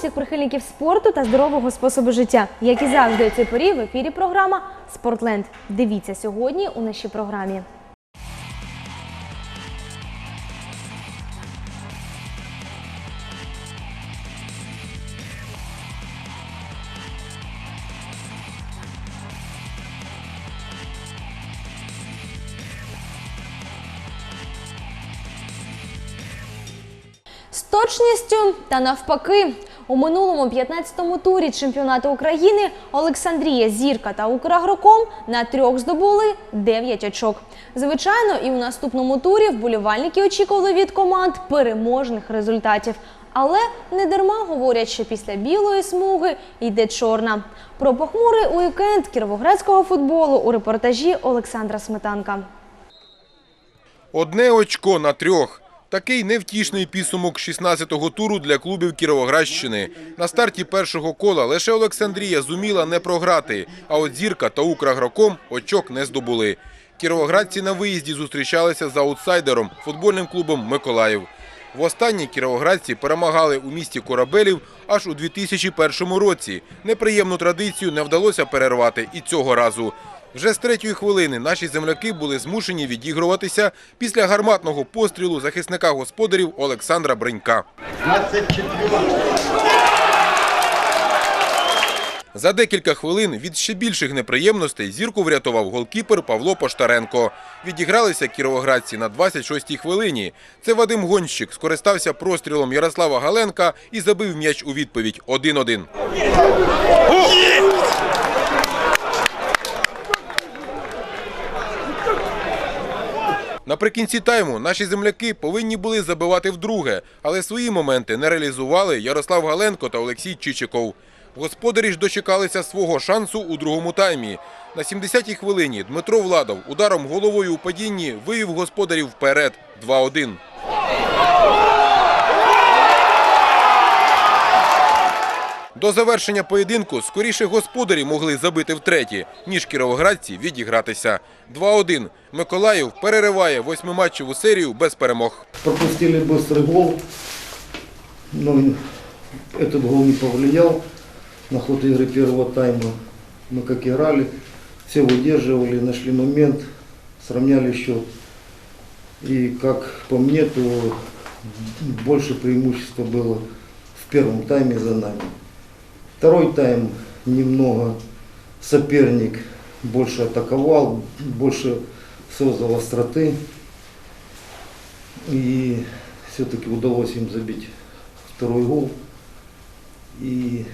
всіх прихильників спорту та здорового способу життя. Як і завжди, у цій порі в ефірі програма Спортленд. Дивіться сьогодні у нашій програмі. З точністю та навпаки. У минулому 15-му турі чемпіонату України Олександрія Зірка та Украгроком на трьох здобули 9 очок. Звичайно, і у наступному турі вболівальники очікували від команд переможних результатів. Але не дарма говорять, що після білої смуги йде чорна. Про похмурий уікенд кіровоградського футболу у репортажі Олександра Сметанка. Одне очко на трьох. Такий невтішний підсумок 16-го туру для клубів Кіровоградщини. На старті першого кола лише Олександрія зуміла не програти, а от Зірка та Украгроком очок не здобули. Кіровоградці на виїзді зустрічалися з аутсайдером футбольним клубом Миколаїв. Востаннє кіровоградці перемагали у місті Корабелів аж у 2001 році. Неприємну традицію не вдалося перервати і цього разу. Вже з третьої хвилини наші земляки були змушені відігруватися після гарматного пострілу захисника господарів Олександра Бринька. За декілька хвилин від ще більших неприємностей зірку врятував голкіпер Павло Поштаренко. Відігралися кіровоградці на 26-й хвилині. Це Вадим Гонщик скористався прострілом Ярослава Галенка і забив м'яч у відповідь 1-1. Наприкінці тайму наші земляки повинні були забивати вдруге, але свої моменти не реалізували Ярослав Галенко та Олексій Чичиков. Господарі ж дочекалися свого шансу у другому таймі. На 70-й хвилині Дмитро Владов ударом головою у падінні вивів господарів вперед 2-1. До завершення поєдинку скоріше господарі могли забити втретє, ніж кіровоградці відігратися. 2-1. Миколаїв перериває восьмиматчеву серію без перемог. Пропустили быстрый гол, но этот гол не повлиял на ход игры первого тайма. Мы как играли, все выдерживали, нашли момент, сравняли счет. И как по мне, то больше преимущества было в первом тайме за нами. Второй тайм немного соперник больше атаковал, больше создал остроты. И все-таки удалось им забить второй гол. И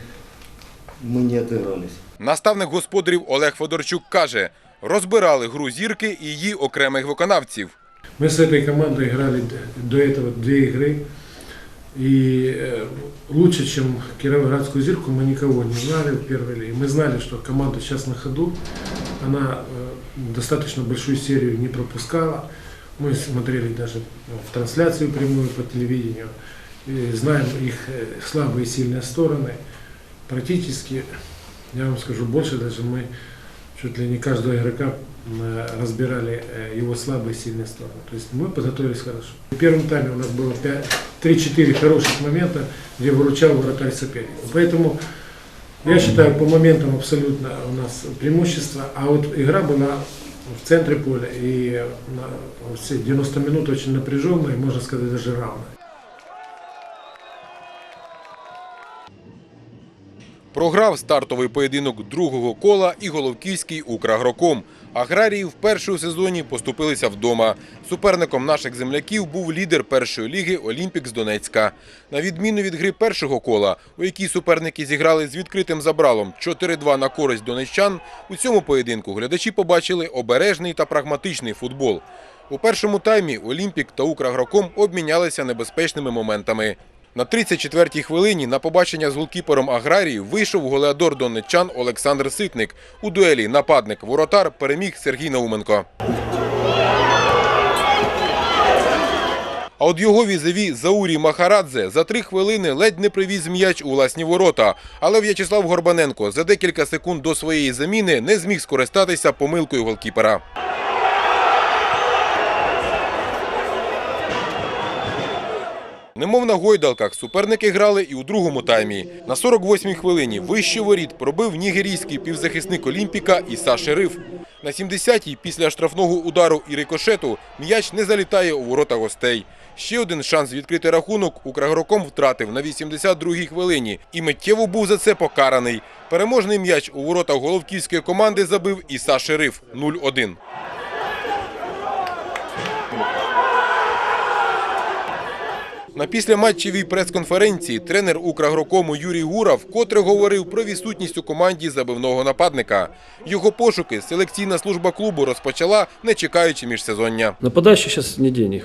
мы не отыгрались. Наставник господарів Олег Федорчук каже, розбирали гру зірки і її окремих виконавців. Мы с этой командой играли д- до этого две игры. И э, лучше, чем Кировоградскую зирку, мы никого не знали в первой лиге. Мы знали, что команда сейчас на ходу. Она э, достаточно большую серию не пропускала. Мы смотрели даже ну, в трансляцию прямую по телевидению. И знаем их э, слабые и сильные стороны. Практически, я вам скажу больше, даже мы чуть ли не каждого игрока э, разбирали э, его слабые и сильные стороны. То есть мы подготовились хорошо. В первом тайме у нас было 3-4 хороших момента, где выручал вратарь соперника. Поэтому я считаю, по моментам абсолютно у нас преимущество. А вот игра была в центре поля и э, на все 90 минут очень напряженная, можно сказать, даже равная. Програв стартовий поєдинок другого кола і Головківський Украгроком. Аграрії вперше у сезоні поступилися вдома. Суперником наших земляків був лідер першої ліги Олімпік з Донецька. На відміну від гри першого кола, у якій суперники зіграли з відкритим забралом 4-2 на користь донеччан, у цьому поєдинку глядачі побачили обережний та прагматичний футбол. У першому таймі Олімпік та Украгроком обмінялися небезпечними моментами. На 34-й хвилині на побачення з голкіпером аграрії вийшов голеадор донеччан Олександр Ситник. У дуелі нападник-воротар переміг Сергій Науменко. А от його візові Заурій Махарадзе за три хвилини ледь не привіз м'яч у власні ворота. Але В'ячеслав Горбаненко за декілька секунд до своєї заміни не зміг скористатися помилкою голкіпера. Немов на гойдалках, суперники грали і у другому таймі. На 48-й хвилині вище воріт пробив нігерійський півзахисник Олімпіка Іса Шериф. На 70-й після штрафного удару і рикошету м'яч не залітає у ворота гостей. Ще один шанс відкрити рахунок Украгроком втратив на 82-й хвилині і миттєво був за це покараний. Переможний м'яч у воротах головківської команди забив Іса Шериф 0-1. На післяматчевій прес-конференції тренер Украгрокому Юрій Гура вкотре говорив про відсутність у команді забивного нападника. Його пошуки селекційна служба клубу розпочала, не чекаючи міжсезоння. Нападающих зараз ніде не,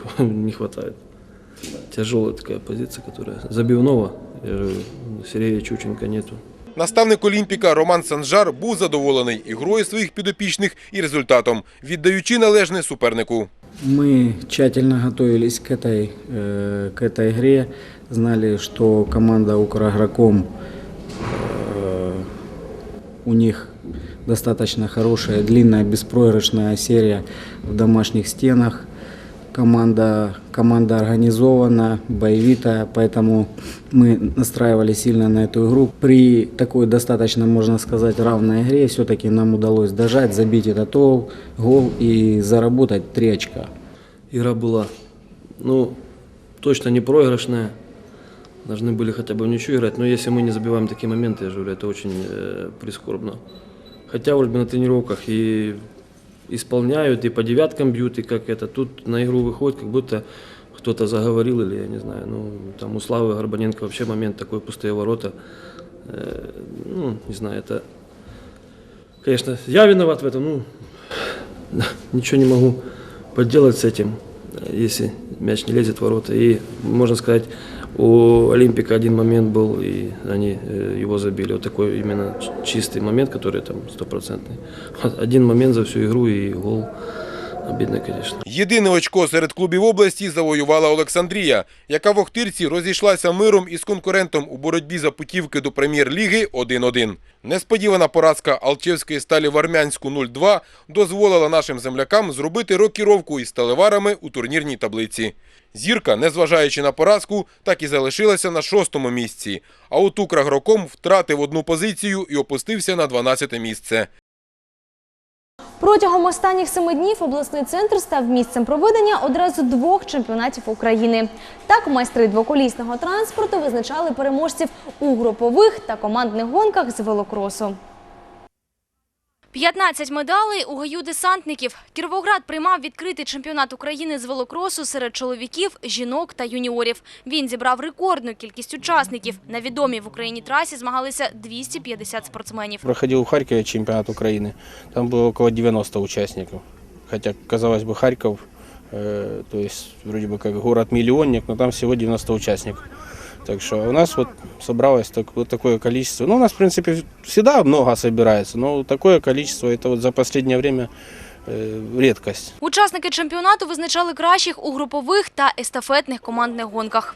вистачає. Тяжела така позиція, яка забивного. Сергія Чученка нету. Наставник Олімпіка Роман Санжар був задоволений ігрою своїх підопічних і результатом, віддаючи належне супернику. Мы тщательно готовились к этой, э, к этой игре, знали, что команда Украгроком, э, у них достаточно хорошая, длинная, беспроигрышная серия в домашних стенах. Команда, команда организована, боевитая, поэтому мы настраивали сильно на эту игру. При такой достаточно, можно сказать, равной игре все-таки нам удалось дожать, забить этот гол, гол и заработать три очка. Игра была, ну, точно не проигрышная. Должны были хотя бы в ничью играть. Но если мы не забиваем такие моменты, я же говорю, это очень э, прискорбно. Хотя вроде бы на тренировках и исполняют, и по девяткам бьют, и как это. Тут на игру выходит, как будто кто-то заговорил, или я не знаю. Ну, там у Славы Горбаненко вообще момент такой, пустые ворота. Э, ну, не знаю, это... Конечно, я виноват в этом, ну, ничего не могу поделать с этим, если мяч не лезет в ворота. И, можно сказать, у Олимпика один момент был, и они э, его забили. Вот такой именно ч- чистый момент, который там стопроцентный. Вот Один момент за всю игру и гол. Обидно, конечно. Єдине очко серед клубів області завоювала Олександрія, яка в Охтирці розійшлася миром із конкурентом у боротьбі за путівки до прем'єр-ліги 1-1. Несподівана поразка Алчевської сталі в Армянську 0-2 дозволила нашим землякам зробити рокіровку із сталеварами у турнірній таблиці. Зірка, незважаючи на поразку, так і залишилася на шостому місці. А от Украгроком втратив одну позицію і опустився на 12 місце. Протягом останніх семи днів обласний центр став місцем проведення одразу двох чемпіонатів України. Так, майстри двоколісного транспорту визначали переможців у групових та командних гонках з велокросу. 15 медалей у гаю десантників. Кіровоград приймав відкритий чемпіонат України з велокросу серед чоловіків, жінок та юніорів. Він зібрав рекордну кількість учасників. На відомій в Україні трасі змагалися 250 спортсменів. Проходил в Харькове чемпионат Украины. Там было около 90 участников. Хотя, казалось бы, Харьков, э, то есть вроде бы как город-миллионник, но там всего 90 участников. Так что у нас вот собралось так, вот такое количество. Ну, у нас, в принципе, всегда много собирается, но такое количество, это вот за последнее время рідкість. Учасники чемпіонату визначали кращих у групових та естафетних командних гонках.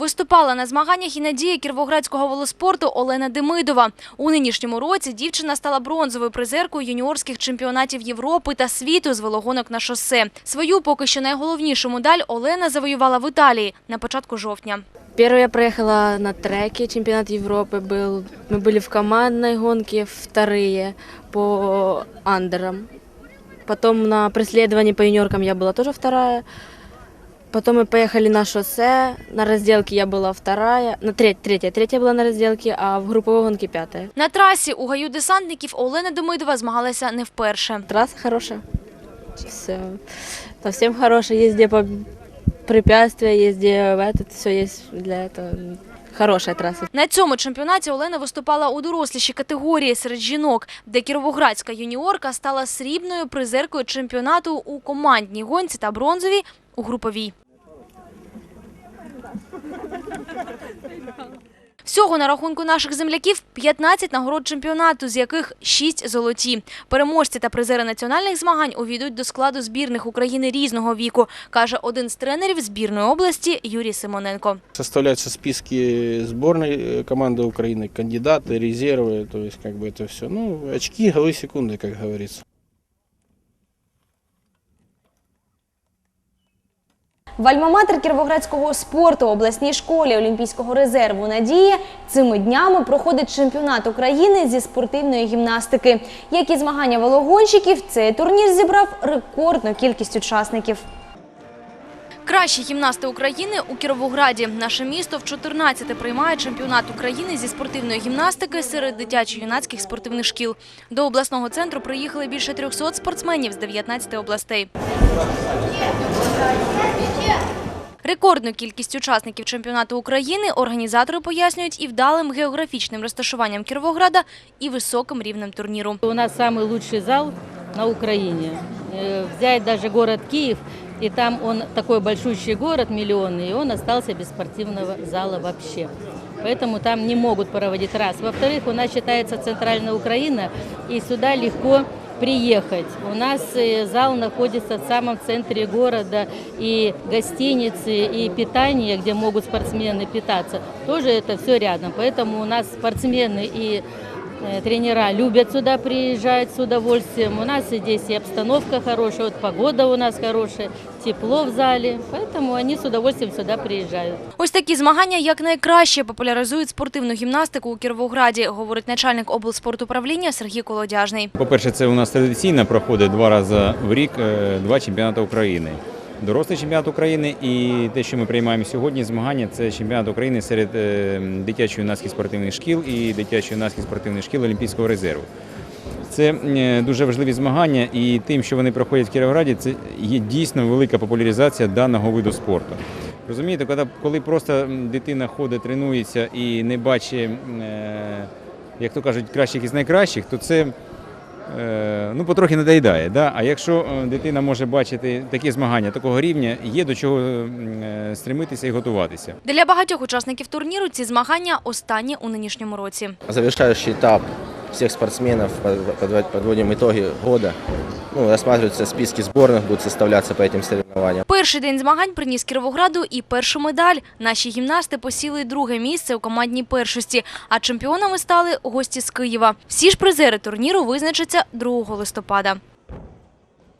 Виступала на змаганнях і надія кіровоградського велоспорту Олена Демидова. У нинішньому році дівчина стала бронзовою призеркою юніорських чемпіонатів Європи та світу з велогонок на шосе. Свою поки що найголовнішу медаль Олена завоювала в Італії на початку жовтня. Первый я проехала на треке, чемпионат Европы был. Мы были в командной гонке, вторые по андерам. Потом на преследовании по юниоркам я была тоже вторая. Потом мы поехали на шоссе, на разделке я была вторая, на треть, третья, третья была на разделке, а в групповой гонке пятая. На трасі у гаю десантників Олена Демидова змагалася не вперше. Трасса хорошая, все, совсем хорошая, есть где по препятствия, есть где в этот, все есть для этого. Хорошая трасса. На цьому чемпіонаті Олена виступала у дорослішій категорії серед жінок, де кіровоградська юніорка стала срібною призеркою чемпіонату у командній гонці та бронзовій у груповій. Всього на рахунку наших земляків 15 нагород чемпіонату, з яких 6 золоті. Переможці та призери національних змагань увійдуть до складу збірних України різного віку, каже один з тренерів збірної області Юрій Симоненко. Составляются списки сборной э, команды Украины, кандидаты, резервы, то есть как бы это все. Ну, очки, голы, секунды, как говорится. В альма-матер кіровоградського спорту обласній школі Олімпійського резерву Надія цими днями проходить чемпіонат України зі спортивної гімнастики. Як і змагання вологонщиків, цей турнір зібрав рекордну кількість учасників. Кращі гімнасти України у Кіровограді. Наше місто в 14 приймає чемпіонат України зі спортивної гімнастики серед дитячо-юнацьких спортивних шкіл. До обласного центру приїхали більше 300 спортсменів з 19 областей. Рекордну кількість учасників чемпіонату України організатори пояснюють і вдалим географічним розташуванням Кіровограда, і високим рівнем турніру. У нас лучший зал на Украине. Э, Взять даже город Киев, и там он такой большущий город, миллионный, и он остался без спортивного зала вообще. Поэтому там не могут проводить раз. Во-вторых, у нас считается центральная Украина, и сюда легко приехать. У нас э, зал находится в самом центре города, и гостиницы, и питание, где могут спортсмены питаться, тоже это все рядом. Поэтому у нас спортсмены и Э, Тренера любят сюда приезжать с удовольствием. У нас здесь и обстановка хорошая, вот погода у нас хорошая, тепло в зале, поэтому они с удовольствием сюда приезжают. Ось такі змагання якнайкраще популяризують спортивну гімнастику у Кіровограді, говорить начальник облспортуправління Сергій Колодяжний. По-перше, це у нас традиційно проходить два рази в рік е, два чемпіонати України. Дорослий чемпіонат України і те, що ми приймаємо сьогодні, змагання це чемпіонат України серед е, дитячо-юнацьких спортивних шкіл і дитячо-юнацьких спортивних шкіл Олімпійського резерву. Це е, дуже важливі змагання, і тим, що вони проходять в Кіровограді, це є дійсно велика популяризація даного виду спорту. Розумієте, коли, коли просто дитина ходить, тренується і не бачить, е, як то кажуть, кращих із найкращих, то це е, ну, потрохи надоїдає. Да? А якщо дитина може бачити такі змагання такого рівня, є до чого стремитися і готуватися. Для багатьох учасників турніру ці змагання останні у нинішньому році. Завершающий этап всех спортсменов, под- подводим итоги года. Ну, рассматриваются списки сборных, будут составляться по этим соревнованиям. Перший день змагань приніс Кіровограду і першу медаль. Наші гімнасти посіли друге місце у командній першості, а чемпіонами стали гості з Києва. Всі ж призери турніру визначаться 2 листопада.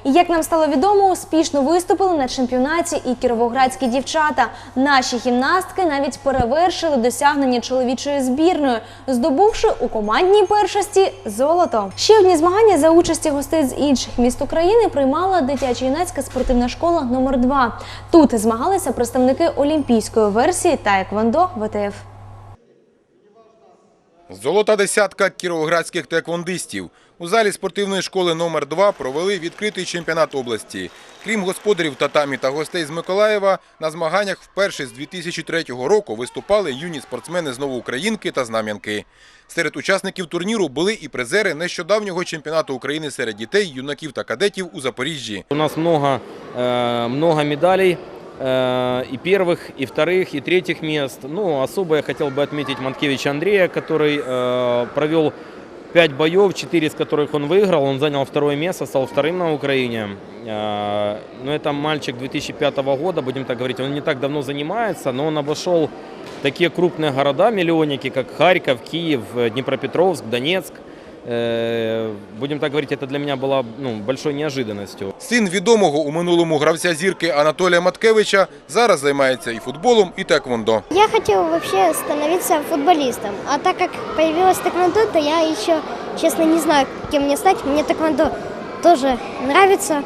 Як нам стало відомо, успішно виступили на чемпіонаті і кіровоградські дівчата. Наші гімнастки навіть перевершили досягнення чоловічої збірної, здобувши у командній першості золото. Ще одні змагання за участі гостей з інших міст України приймала дитячо-юнацька спортивна школа номер 2 Тут змагалися представники олімпійської версії та еквондо ВТФ. Золота десятка кіровоградських теквондистів. У залі спортивної школи номер 2 провели відкритий чемпіонат області. Крім господарів татамі та гостей з Миколаєва, на змаганнях вперше з 2003 року виступали юні спортсмени з Новоукраїнки та Знам'янки. Серед учасників турніру були і призери нещодавнього чемпіонату України серед дітей, юнаків та кадетів у Запоріжжі. У нас много, э, медалей, э, и первых, и вторых, и третьих мест. Ну, особо я хотел бы отметить Манкевича Андрея, который э, провел пять боев, четыре из которых он выиграл. Он занял второе место, стал вторым на Украине. Э, Но это мальчик 2005 года, будем так говорить. Он не так давно занимается, но он обошел такие крупные города, миллионники, как Харьков, Киев, э, Днепропетровск, Донецк. Э, Будем так говорить, это для меня было ну, большой неожиданностью. Син відомого у минулому гравця зірки Анатолія Маткевича зараз займається і футболом, і теквондо. Я хотел вообще становиться футболистом, а так как появилась тэквондо, то я еще, честно, не знаю, кем мне стать. Мне тэквондо тоже нравится,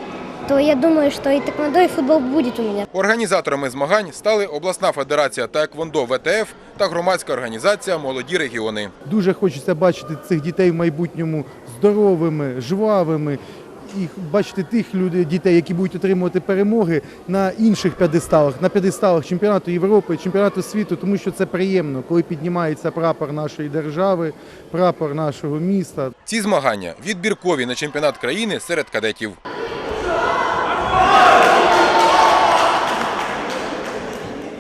то я думаю, что и тэквондо, и футбол будет у меня. Організаторами змагань стали обласна федерація Таеквондо ВТФ та громадська організація Молоді регіони. Дуже хочеться бачити цих дітей в майбутньому здоровими, жвавими. І бачити тих людей, дітей, які будуть отримувати перемоги на інших п'єдесталах, на п'єдесталах чемпіонату Європи, чемпіонату світу, тому що це приємно, коли піднімається прапор нашої держави, прапор нашого міста. Ці змагання відбіркові на чемпіонат країни серед кадетів.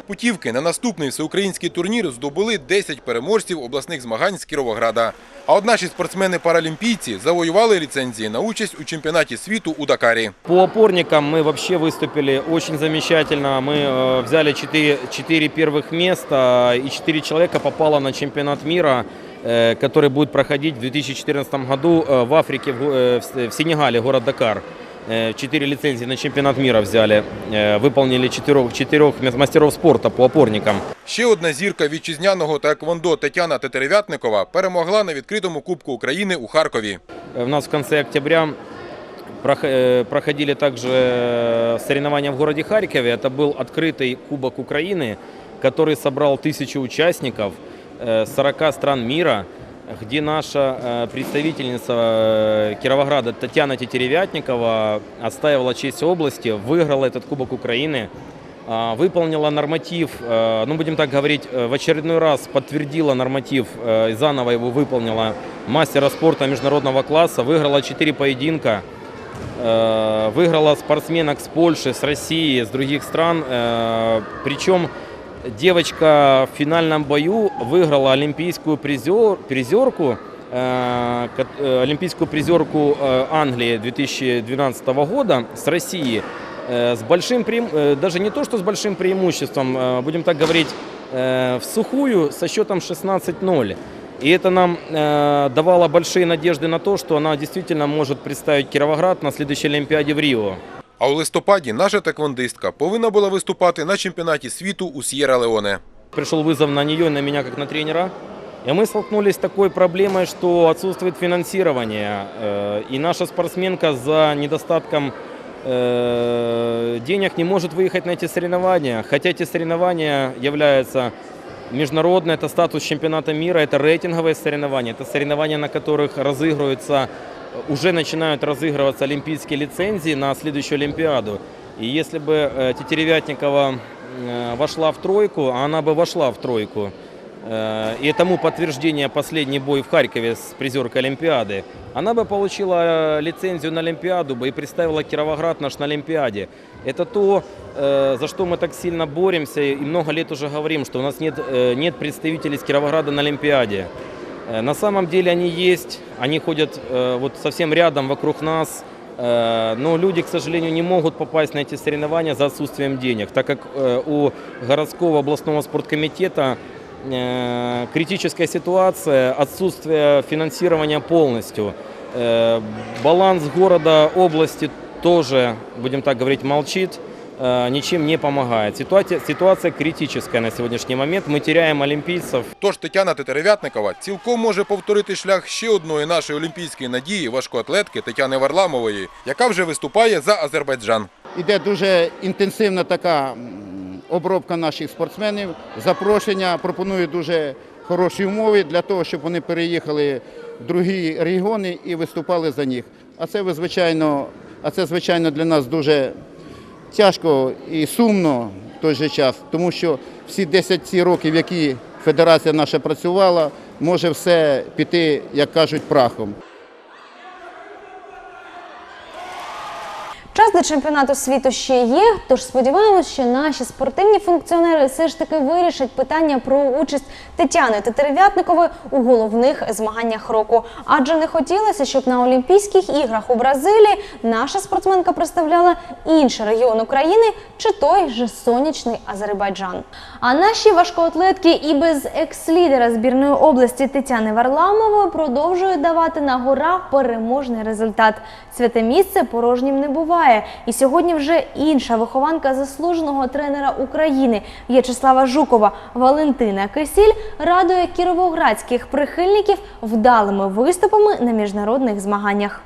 Путівки на наступний всеукраїнський турнір здобули 10 переможців обласних змагань з Кіровограда. А от наші спортсмени-паралімпійці завоювали ліцензії на участь у чемпіонаті світу у Дакарі. По опорникам мы вообще выступили очень замечательно. Мы э, взяли 4, 4 первых места, и 4 человека попало на чемпионат мира, э, который будет проходить в 2014 году э, в Африке, в, го- э, в С- в Сенегале, город Дакар. э, четыре лицензии на чемпионат мира взяли, э, выполнили четырех, четырех мастеров спорта по опорникам. Ще одна зірка вітчизняного таеквондо Тетяна Тетеревятникова перемогла на відкритому Кубку України у Харкові. Э, У нас в конце октября прох- э, проходили также э, соревнования в городе Харькове. Это был открытый Кубок Украины, который собрал тысячу участников э, 40 стран мира, где наша э, представительница э, Кировограда Татьяна Тетеревятникова отстаивала честь области, выиграла этот Кубок Украины, а, выполнила норматив, э, ну будем так говорить, э, в очередной раз подтвердила норматив э, и заново его выполнила мастера спорта международного класса, выиграла 4 поединка, э, выиграла спортсменок с Польши, с России, с других стран. э, Причем девочка в финальном бою выиграла олимпийскую призер, призерку, э, ко- э, олимпийскую призерку э, Англии 2012 года с России э, с большим преим- э, даже не то что с большим преимуществом, э, будем так говорить, э, в сухую со счетом 16-0. И это нам э, давало большие надежды на то, что она действительно может представить Кировоград на следующей Олимпиаде в Рио. А у листопаді наша таеквондистка повинна була виступати на чемпіонаті світу у С'єра-Леоне. Пришел вызов на нее и на меня как на тренера. И мы столкнулись с такой проблемой, что отсутствует финансирование. Э, И наша спортсменка за недостатком э, денег не может выехать на эти соревнования. Хотя эти соревнования являются международные, это статус чемпионата мира, это рейтинговые соревнования, это соревнования, на которых разыгрываются, уже начинают разыгрываться олимпийские лицензии на следующую Олимпиаду. И если бы э, Тетеревятникова э, вошла в тройку, а она бы вошла в тройку, э, и тому подтверждение последний бой в Харькове с призеркой Олимпиады, она бы получила э, лицензию на Олимпиаду бы и представила Кировоград наш на Олимпиаде. Это то, э, за что мы так сильно боремся и много лет уже говорим, что у нас нет, э, нет представителей из Кировограда на Олимпиаде. Э, На самом деле они есть, они ходят э, вот совсем рядом вокруг нас, э, но люди, к сожалению, не могут попасть на эти соревнования за отсутствием денег, так как у городского областного спорткомитета критическая ситуация, отсутствие финансирования полностью. Баланс города, области тоже, будем так говорить, молчит, ничем не помогает. Ситуация, ситуация критическая на сегодняшний момент. Мы теряем олимпийцев, Тож Тетяна Тетеревятникова цілком може повторити шлях ще одної нашої олімпійської надії важкоатлетки Тетяни Варламової, яка вже виступає за Азербайджан. Іде дуже інтенсивна така обробка наших спортсменів. Запрошення пропонують дуже хороші умови для того, щоб вони переїхали в другі регіони і виступали за них. А це ви, звичайно, а це звичайно для нас дуже тяжко і сумно в той же час, тому що всі 10 ці років, які федерація наша працювала, може все піти, як кажуть, прахом. Час до чемпіонату світу ще є, тож сподіваємось, що наші спортивні функціонери все ж таки вирішать питання про участь Тетяни Тетерев'ятникової у головних змаганнях року. Адже не хотілося, щоб на Олімпійських іграх у Бразилії наша спортсменка представляла інший регіон України чи той же сонячний Азербайджан. А наші важкоатлетки і без екс-лідера збірної області Тетяни Варламової продовжують давати на гора переможний результат. Святе місце порожнім не буває. І сьогодні вже інша вихованка заслуженого тренера України В'ячеслава Жукова Валентина Кисіль радує кіровоградських прихильників вдалими виступами на міжнародних змаганнях.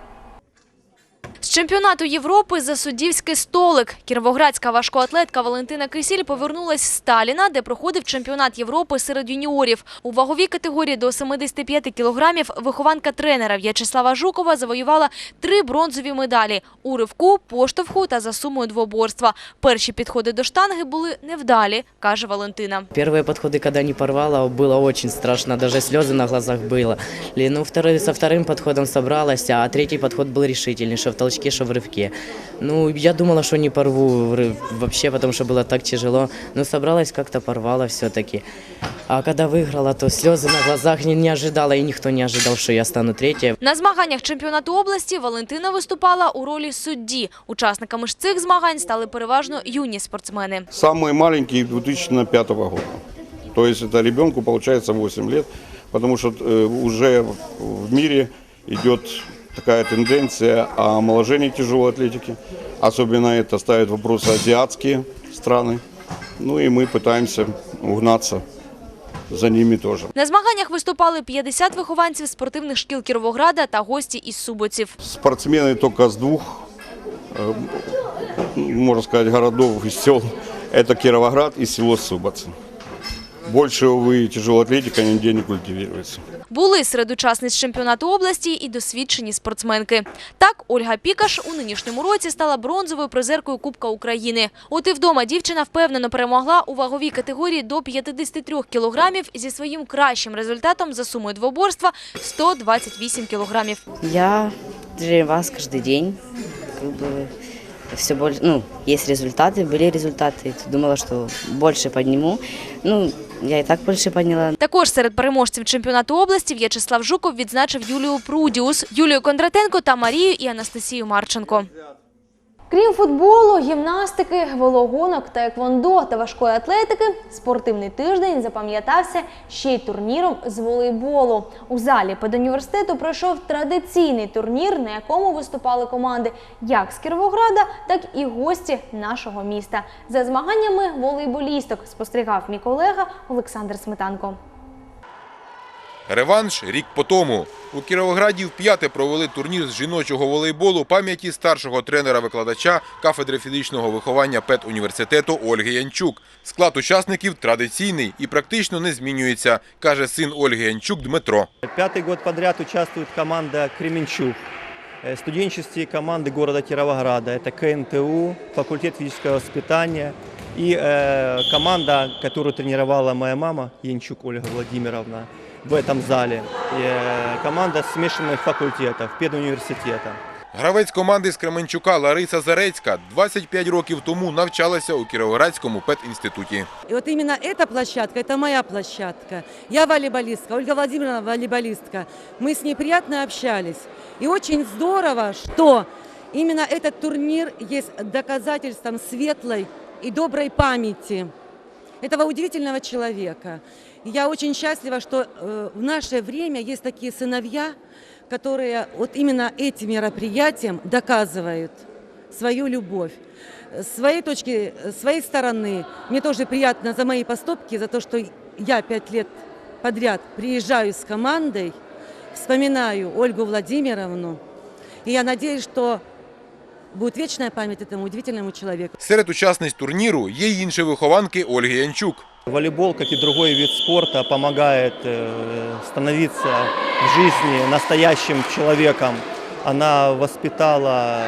З чемпіонату Європи за суддівський столик. Кіровоградська важкоатлетка Валентина Кисіль повернулась з Сталіна, де проходив чемпіонат Європи серед юніорів. У ваговій категорії до 75 кілограмів вихованка тренера В'ячеслава Жукова завоювала три бронзові медалі – у ривку, поштовху та за сумою двоборства. Перші підходи до штанги були невдалі, каже Валентина. Первые подходы, когда не порвала, было очень страшно, даже слезы на глазах было. Ли- Ну, второй, со вторым подходом собралась, а третий подход был решительный, что в толчке, что в рывке. Ну, я думала, что не порву в рыв- вообще, потому что было так тяжело. Но собралась, как-то порвала все-таки. А когда выиграла, то слезы на глазах не, не ожидала, и никто не ожидал, что я стану третьей. На змаганнях чемпіонату області Валентина виступала у ролі судді. Учасниками ж цих змагань стали переважно юні спортсмени. Самый маленький 2005 года. То есть это ребенку получается 8 лет, потому что э, уже в мире идет такая тенденция омоложения тяжелой атлетики. Особенно это ставит вопросы азиатские страны. Ну и мы пытаемся угнаться за ними тоже. На змаганнях виступали 50 вихованців спортивних шкіл Кіровограда та гості із Субоців. Спортсмены только с двух, э, можно сказать, городов и сел. Это Кировоград и село Субоцы. Больше, увы, тяжелая атлетика нигде не культивируется. Були серед учасниць чемпіонату області і досвідчені спортсменки. Так, Ольга Пікаш у нинішньому році стала бронзовою призеркою Кубка України. От і вдома дівчина впевнено перемогла у ваговій категорії до 53 кілограмів зі своїм кращим результатом за сумою двоборства – 128 кілограмів. Я тренировалась каждый день Как бы все больше, ну, есть результаты, были результаты. Думала, что больше подниму. Ну, я и так больше подняла. Також серед переможців чемпіонату області В'ячеслав Жуков відзначив Юлію Прудіус, Юлію Кондратенко та Марію і Анастасію Марченко. Крім футболу, гімнастики, велогонок, таеквондо та важкої атлетики, спортивний тиждень запам'ятався ще й турніром з волейболу. У залі педуніверситету пройшов традиційний турнір, на якому виступали команди як з Кіровограда, так і гості нашого міста. За змаганнями волейболісток спостерігав мій колега Олександр Сметанко. Реванш рік по тому. У Кіровограді вп'яте провели турнір з жіночого волейболу пам'яті старшого тренера-викладача кафедри фізичного виховання педуніверситету Ольги Янчук. Склад учасників традиційний і практично не змінюється, каже син Ольги Янчук Дмитро. Пятый год подряд участвует команда «Кременчуг». Э, Студенческие команды города Кировограда. Это КНТУ, факультет физического воспитания. И э, команда, которую тренировала моя мама, Янчук Ольга Владимировна, в этом зале. И, э, команда смешанных факультетов, педуниверситета. Гравець команди з Кременчука Лариса Зарецька 25 років тому навчалася у Кіровоградському педінституті. И вот именно эта площадка, это моя площадка. Я волейболистка, Ольга Владимировна волейболистка. Мы с ней приятно общались. И очень здорово, что именно этот турнир есть доказательством светлой и доброй памяти этого удивительного человека. И Я очень счастлива, что э, в наше время есть такие сыновья, которые вот именно этим мероприятием доказывают свою любовь. С своей точки, с своей стороны, мне тоже приятно за мои поступки, за то, что я пять лет подряд приезжаю с командой, вспоминаю Ольгу Владимировну, и я надеюсь, что будет вечная память этому удивительному человеку. Серед учасниць турніру є й інші вихованки Ольги Янчук. Волейбол, как и другой вид спорта, помогает э, становиться в жизни настоящим человеком. Она воспитала,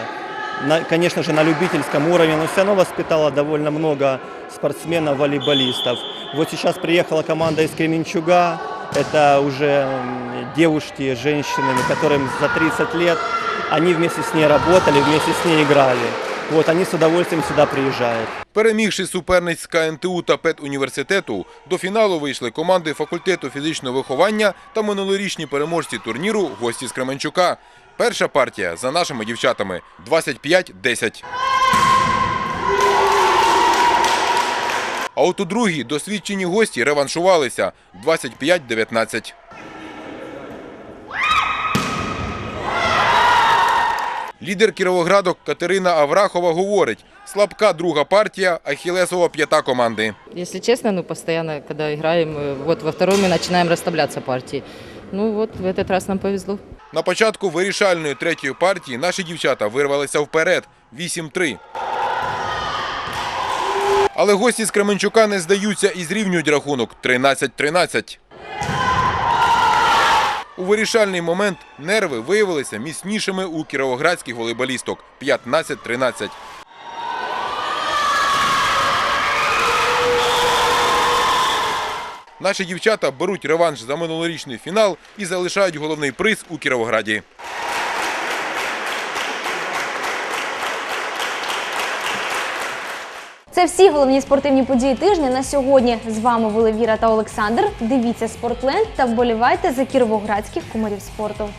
конечно же, на любительском уровне, но все равно воспитала довольно много спортсменов-волейболистов. Вот сейчас приехала команда из Кременчуга. Это уже девушки, женщины, которым за 30 лет. Они вместе с ней работали, вместе с ней играли. Вот они с удовольствием сюда приезжают. Перемігши суперниць з КНТУ та педуніверситету, до фіналу вийшли команди факультету фізичного виховання та минулорічні переможці турніру гості з Кременчука. Перша партія за нашими дівчатами 25-10. А от у другій досвідчені гості реваншувалися 25-19. Лідер Кіровоградок Катерина Аврахова говорить, слабка друга партія, ахілесова п'ята команди. Если честно, ну, постоянно, когда играем, э, вот во второй мы начинаем расставляться партии. Ну, вот в этот раз нам повезло. На початку вирішальної третьої партії наші дівчата вирвалися вперед 8-3. Але гості з Кременчука не здаються і зрівнюють рахунок 13-13. У вирішальний момент нерви виявилися міцнішими у кіровоградських волейболісток 15-13. Наші дівчата беруть реванш за минулорічний фінал і залишають головний приз у Кіровограді. Це всі головні спортивні події тижня на сьогодні. З вами були Віра та Олександр. Дивіться Спортленд та вболівайте за кіровоградських кумарів спорту.